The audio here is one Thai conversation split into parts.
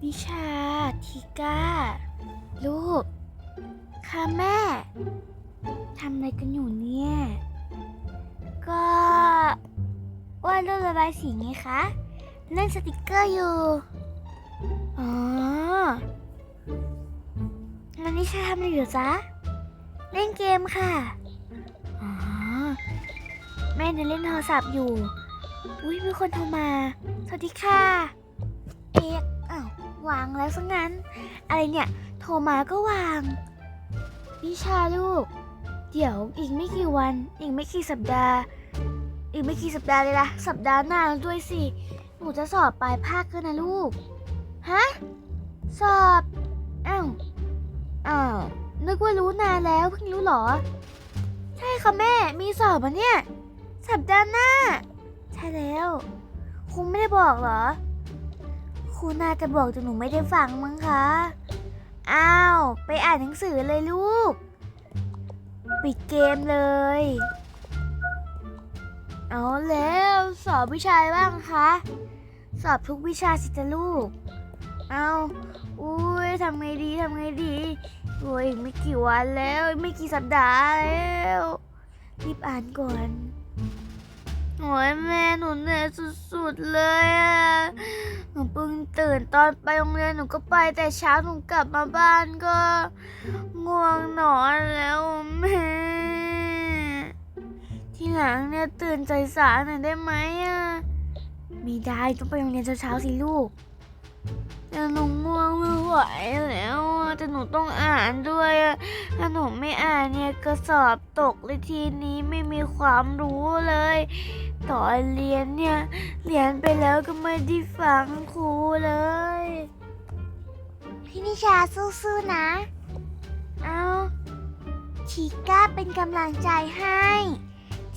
มิชา ทิก้า ลูก ค่ะแม่ ทำอะไรกันอยู่เนี่ย ก็วาดรูประบายสีไงคะเล่นสติกเกอร์อยู่ อ๋อแล้วนิชาทำอะไรอยู่จ๊ะ เล่นเกมค่ะ อ๋อ แม่เนี่ยเล่นโทรศัพท์อยู่ อุ้ยมีคนโทรมา สวัสดีค่ะ เอกอ้าววางแล้วซะงั้น อะไรเนี่ย โทรมาก็วางนิชาลูก เดี๋ยวอีกไม่กี่วัน อีกไม่กี่สัปดาห์ อีกไม่กี่สัปดาห์เลยล่ะสัปดาห์หน้าแล้วด้วยสิ หนูจะสอบปลายภาคกันนะลูก ฮะ สอบอ้าวอ้าวนึกว่ารู้นานแล้วเพิ่งรู้เหรอ ใช่ค่ะแม่ มีสอบอะเนี่ย สัปดาห์หน้า ใช่แล้วครูไม่ได้บอกเหรอ ครูน่าจะบอกแต่หนูไม่ได้ฟังมั้งคะ อ้าว ไปอ่านหนังสือเลยลูก ปิดเกมเลย เอาแล้วสอบวิชาบ้างคะ สอบทุกวิชาสิจะลูก เอาอุ้ยทำไงดีทำไงดีโอ้ยไม่กี่วันแล้ว ไม่กี่สัปดาห์แล้ว รีบอ่านก่อน โอ้ยแม่หนูเหนื่อยสุดๆเลยอะหนูเพิ่งตื่นตอนไปโรงเรียนหนูก็ไปแต่เช้าหนูกลับมาบ้านก็ ง่วงนอนแล้วแม่ ทีหลังเนี่ยตื่นใจสายหน่อยได้ไหมอะไม่ได้ต้องไปโรงเรียนเช้าๆสิลูกแต่หนูง่วงไม่ไหวแล้วแต่หนูต้องอ่านด้วยถ้าหนูไม่อ่านเนี่ยก็สอบตกเลยทีนี้ไม่มีความรู้เลย ตอนเรียนเนี่ยเรียนไปแล้วก็ไม่ได้ฟังครูเลย พี่นิชาสู้ๆนะ เอาชิก้าเป็นกำลังใจให้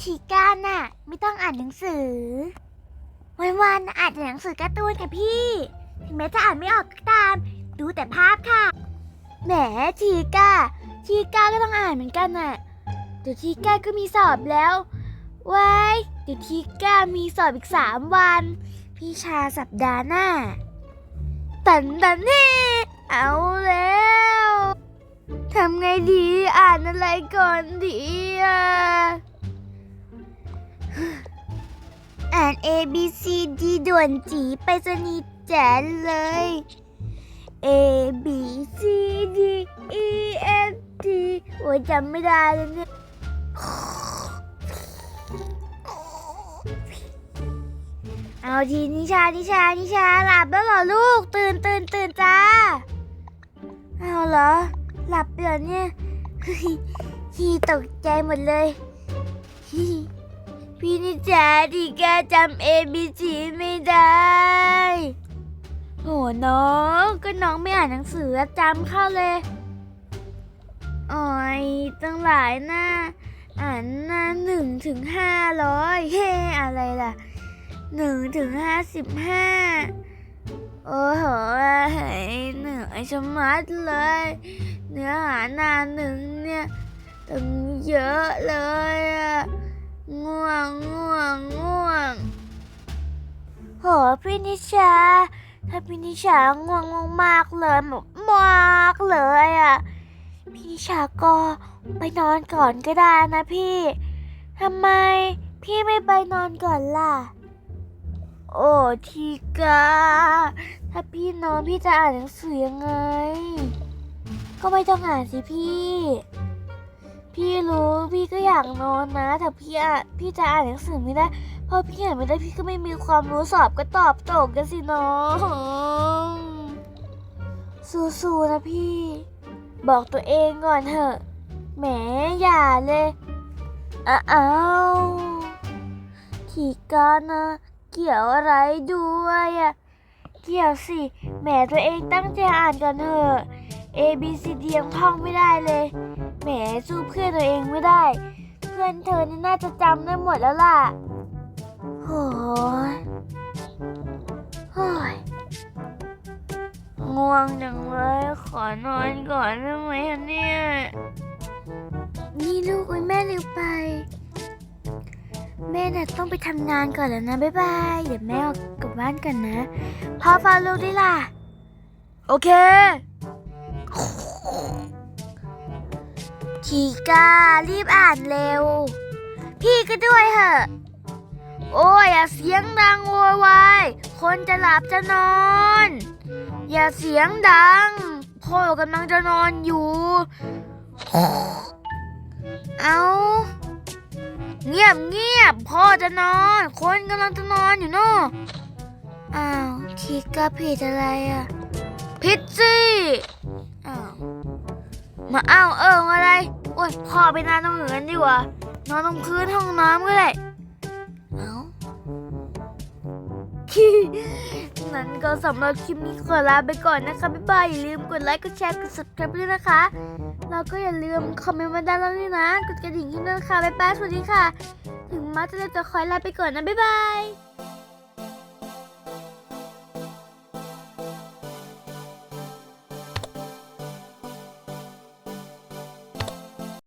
ชิก้าน่ะ ไม่ต้องอ่านหนังสือ วันๆอ่านแต่หนังสือการ์ตูนกับพี่ ถึงแม้จะอ่านไม่ออกก็ตาม ดูแต่ภาพค่ะ แหมทีก้าทีก้าก็ต้องอ่านเหมือนกันน่ะเดี๋ยวทีก้าก็มีสอบแล้ว ว้ยเดี๋ยวทีก้ามีสอบอีกสามวัน พี่ชาสัปดาห์หน้า ตันตันเน่เอาแล้วทำไงดีอ่านอะไรก่อนดีอะอ่าน A B C D ด่วนจีไปสนีย์แจ๋นเลย A B C D E F G โอ้ยจำไม่ได้เลยเนี่ย เอาทีนิชานิชานิชาหลับแล้วเหรอลูก ตื่นตื่นตื่นจ้า เอาเหรอ หลับเหรอเนี่ยฮีตกใจหมดเลยพี่นิชาดีแกจำ A B C ไม่ได้โหน้องก็น้องไม่อ่านหนังสือจำเข้าเลยโอ้ยตั้งหลายหน้า อ่านหน้าหนึ่งถึงห้าร้อยเฮ้อะไรล่ะ หนึ่งถึงห้าสิบห้าโอ้โหเหนื่อยชะมัดเลย เนื้อหาหน้าหนึ่งเนี่ยตั้งเยอะเลยอะง่วงง่วงง่วงโหพี่นิชา ถ้าพี่นิชาง่วงมากเลยแบบมากเลยอะพี่นิชาก็ไปนอนก่อนก็ได้นะพี่ทำไมพี่ไม่ไปนอนก่อนล่ะ โอ้ทีกา ถ้าพี่นอนพี่จะอ่านหนังสือยังไง ก็ไม่ต้องอ่านสิพี่ พี่รู้พี่ก็อยากนอนนะ แต่พี่อะพี่จะอ่านหนังสือไม่ได้ เพอพี่อ่านไม่ได้พี่ก็ไม่มีความรู้สอบก็ตอบตกกันสิน้องสู้ๆนะพี่ บอกตัวเองก่อนเถอะ แหมอย่าเลยอ้าอ้าวทีกานะ เกี่ยวอะไรด้วยอะเกี่ยวสิแหมตัวเองตั้งใจอ่านก่อนเถอะ A B C D ยังท่องไม่ได้เลยแหมสู้เพื่อนตัวเองไม่ได้ เพื่อนเธอนี่น่าจะจำได้หมดแล้วล่ะโหยโอ้ยง่วงจังเลยขอนอนก่อนได้ไหมอะเนี่ยนี่ลูกไว้แม่เร็วไป แม่น่ะต้องไปทำงานก่อนแล้วนะ บ๊ายบาย เดี๋ยวแม่ออกกลับบ้านกันนะพ่อฟังลูกด้วยล่ะโโอเคทีการีบอ่านเร็ว พี่ก็ด้วยเหอะ โอ้ยอย่าเสียงดังโวยวายคนจะหลับจะนอน อย่าเสียงดังพ่อกำลังจะนอนอยู่ เอา เงียบเงียบพ่อจะนอน คนกำลังจะนอนอยู่เนอะอ้าวทีกาผิดอะไรอะผิดสิอ้าวมาอ้าวเอิงอะไรโอ้ยพ่อไปนอนตรงอื่นดีกว่านอนตรงพื้นห้องน้ำก็ได้เอา นั้นก็สำหรับคลิปนี้ขอลาไปก่อนนะคะ บ๊ายบาย อย่าลืมกดไลค์ กดแชร์ กด subscribe ด้วยนะคะ แล้วก็อย่าลืมคอมเมนต์มาด้านล่างด้วยนะ กดกระดิ่งให้ด้วยนะคะบ๊ายบาย สวัสดีค่ะ ถึงมาจะเล่นจะคอยลาไปก่อนนะ บ๊ายบาย